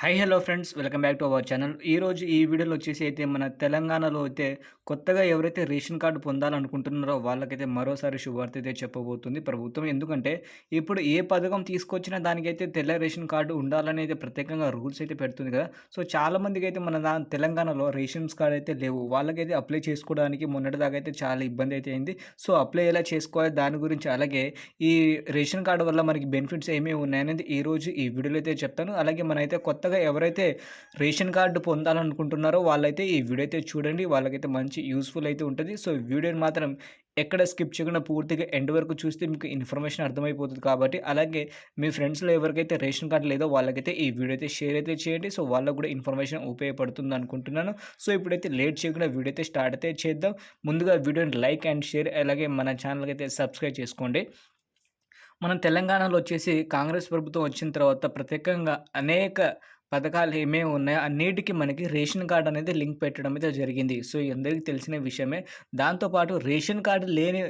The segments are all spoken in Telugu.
Hi hello friends welcome back to our channel ఈరోజు ఈ వీడియోలో వచ్చేసి అయితే మన తెలంగాణలో అయితే కొత్తగా ఎవరైతే రేషన్ కార్డు పొందాలనుకుంటున్నారో వాళ్ళకైతే మరోసారి శుభార్త అయితే చెప్పబోతుంది ప్రభుత్వం. ఎందుకంటే ఇప్పుడు ఏ పథకం తీసుకొచ్చినా దానికైతే తెల్ల రేషన్ కార్డు ఉండాలని అయితే ప్రత్యేకంగా రూల్స్ అయితే పెడుతుంది కదా. సో చాలామందికి అయితే మన తెలంగాణలో రేషన్స్ కార్డు అయితే లేవు. వాళ్ళకైతే అప్లై చేసుకోవడానికి మొన్నటిదాకా అయితే చాలా ఇబ్బంది అయితే అయింది. సో అప్లై ఎలా చేసుకోవాలి దాని గురించి అలాగే ఈ రేషన్ కార్డు వల్ల మనకి బెనిఫిట్స్ ఏమేమి ఉన్నాయనేది ఈరోజు ఈ వీడియోలో అయితే చెప్తాను. అలాగే మనైతే కొత్త కొత్తగా ఎవరైతే రేషన్ కార్డు పొందాలనుకుంటున్నారో వాళ్ళైతే ఈ వీడియో అయితే చూడండి. వాళ్ళకైతే మంచి యూస్ఫుల్ అయితే ఉంటుంది. సో వీడియోని మాత్రం ఎక్కడ స్కిప్ చేయకుండా పూర్తిగా ఎండ్ వరకు చూస్తే మీకు ఇన్ఫర్మేషన్ అర్థమైపోతుంది కాబట్టి అలాగే మీ ఫ్రెండ్స్లో ఎవరికైతే రేషన్ కార్డు లేదో వాళ్ళకైతే ఈ వీడియో అయితే షేర్ అయితే చేయండి. సో వాళ్ళకు కూడా ఇన్ఫర్మేషన్ ఉపయోగపడుతుంది అనుకుంటున్నాను. సో ఇప్పుడైతే లేట్ చేయకుండా వీడియో అయితే స్టార్ట్ అయితే చేద్దాం. ముందుగా వీడియోని లైక్ అండ్ షేర్ అలాగే మన ఛానల్కి అయితే సబ్స్క్రైబ్ చేసుకోండి. మనం తెలంగాణలో వచ్చేసి కాంగ్రెస్ ప్రభుత్వం వచ్చిన తర్వాత ప్రత్యేకంగా అనేక పథకాలు ఏమేమి ఉన్నాయో అన్నిటికీ మనకి రేషన్ కార్డు అనేది లింక్ పెట్టడం అయితే జరిగింది. సో అందరికీ తెలిసిన విషయమే. దాంతోపాటు రేషన్ కార్డు లేని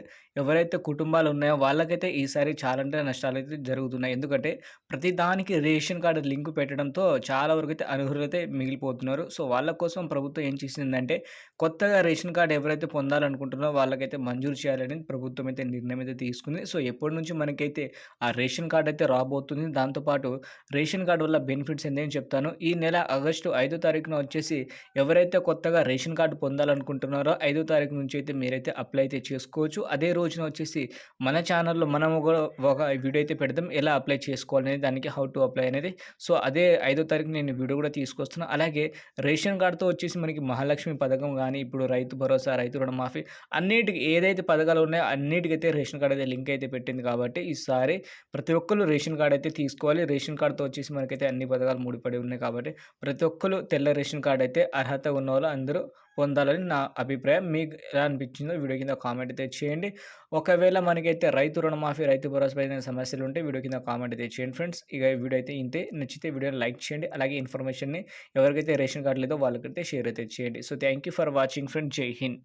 ఎవరైతే కుటుంబాలు ఉన్నాయో వాళ్ళకైతే ఈసారి చాలా అంటే నష్టాలు అయితే జరుగుతున్నాయి. ఎందుకంటే ప్రతి దానికి రేషన్ కార్డు లింక్ పెట్టడంతో చాలా వరకు అయితే అనర్హులైతే మిగిలిపోతున్నారు. సో వాళ్ళ కోసం ప్రభుత్వం ఏం చేసిందంటే కొత్తగా రేషన్ కార్డు ఎవరైతే పొందాలనుకుంటున్నారో వాళ్ళకైతే మంజూరు చేయాలని ప్రభుత్వం అయితే నిర్ణయం అయితే తీసుకుంది. సో ఎప్పటి నుంచి మనకైతే ఆ రేషన్ కార్డు అయితే రాబోతుంది దాంతోపాటు రేషన్ కార్డు వల్ల బెనిఫిట్స్ ఏంటని చెప్తాను. ఈ నెల ఆగస్టు ఐదో తారీఖున వచ్చేసి ఎవరైతే కొత్తగా రేషన్ కార్డు పొందాలనుకుంటున్నారో ఐదో తారీఖు నుంచి అయితే మీరైతే అప్లై అయితే చేసుకోవచ్చు. అదే రోజున వచ్చేసి మన ఛానల్లో మనం ఒక వీడియో అయితే పెడతాం ఎలా అప్లై చేసుకోవాలనేది దానికి హౌ టు అప్లై అనేది. సో అదే ఐదో తారీఖు నేను వీడియో కూడా తీసుకొస్తున్నాను అలాగే రేషన్ కార్డుతో వచ్చేసి మనకి మహాలక్ష్మి పథకం కానీ ఇప్పుడు రైతు భరోసా రైతు రుణమాఫీ అన్నిటికీ ఏదైతే పథకాలు ఉన్నాయో అన్నిటికైతే రేషన్ కార్డు అయితే లింక్ అయితే పెట్టింది కాబట్టి ఈసారి ప్రతి ఒక్కరు రేషన్ కార్డు అయితే తీసుకోవాలి. రేషన్ కార్డుతో వచ్చేసి మనకైతే అన్ని పథకాలు ముడిపడి ఉన్నాయి కాబట్టి ప్రతి ఒక్కరు తెల్ల రేషన్ కార్డు అయితే అర్హత ఉన్న వాళ్ళు అందరూ పొందాలని నా అభిప్రాయం. మీకు ఎలా అనిపించిందో వీడియో కింద కామెంట్ అయితే చేయండి. ఒకవేళ మనకైతే రైతు రుణమాఫీ రైతు భరోసా సమస్యలు ఉంటే వీడియో కింద కామెంట్ అయితే చేయండి ఫ్రెండ్స్. ఇక వీడియో అయితే ఇంతే. నచ్చితే వీడియోని లైక్ చేయండి. అలాగే ఇన్ఫర్మేషన్ని ఎవరికైతే రేషన్ కార్డు లేదో వాళ్ళకైతే షేర్ అయితే చేయండి. So thank you for watching friend Jai Hind.